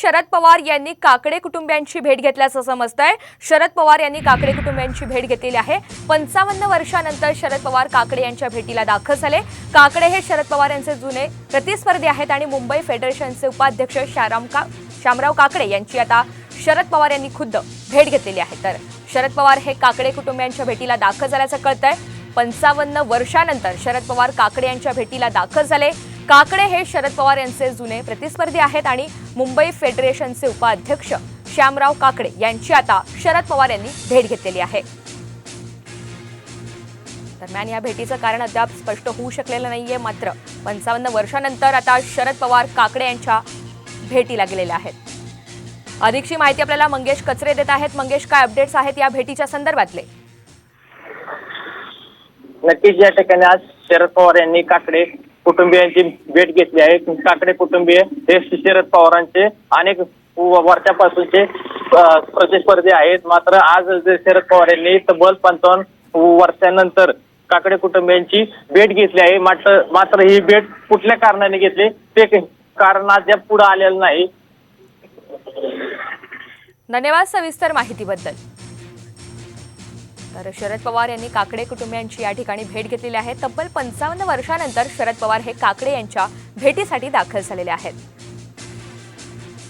शरद पवार यांनी काकडे कुटुंबियांची भेट घेतल्याचं आहे शरद पवार यांनी काकडे कुटुंबियांची भेट घेतलेली आहे. पंचावन्न वर्षानंतर शरद पवार काकडे यांच्या भेटीला दाखल झाले. काकडे हे शरद पवार यांचे जुने प्रतिस्पर्धी आहेत आणि मुंबई फेडरेशनचे उपाध्यक्ष शाराम का शामराव काकडे यांची आता शरद पवार यांनी खुद्द भेट घेतलेली आहे. तर शरद पवार हे काकडे कुटुंबियांच्या भेटीला दाखल झाल्याचं कळतंय. पंचावन्न वर्षानंतर शरद पवार काकडे यांच्या भेटीला दाखल झाले. काकडे हे शरद पवार यांचे जुने प्रतिस्पर्धी आहेत आणि मुंबई फेडरेशनचे उपाध्यक्ष श्यामराव काकडे यांची आता शरद पवार यांनी भेट घेतलेली आहे. दरम्यान या भेटीचं कारण अद्याप स्पष्ट होऊ शकलेलं नाहीये मात्र पंचावन्न वर्षानंतर आता शरद पवार काकडे यांच्या भेटीला गेलेल्या आहेत. अधिकची माहिती आपल्याला मंगेश कचरे देत आहेत. मंगेश काय अपडेट्स आहेत या भेटीच्या संदर्भातले? नक्कीच या ठिकाणी आज शरद पवार यांनी काकडे कुटुंबियांची भेट घेतली आहे. काकडे कुटुंबीय हे शरद पवारांचे अनेक वर्षापासूनचे प्रतिस्पर्धी आहेत. मात्र आज शरद पवार यांनी तब्बल पंचावन्न वर्षानंतर काकडे कुटुंबियांची भेट घेतली आहे. मात्र मात्र ही भेट कुठल्या कारणाने घेतली? ते कारण अद्याप पुढे आलेलं नाही. धन्यवाद सविस्तर माहितीबद्दल. तर शरद पवार यांनी काकडे कुटुंबियांची या ठिकाणी भेट घेतलेली आहे. तब्बल पंचावन्न वर्षानंतर शरद पवार हे काकडे यांच्या भेटीसाठी दाखल झालेले आहेत.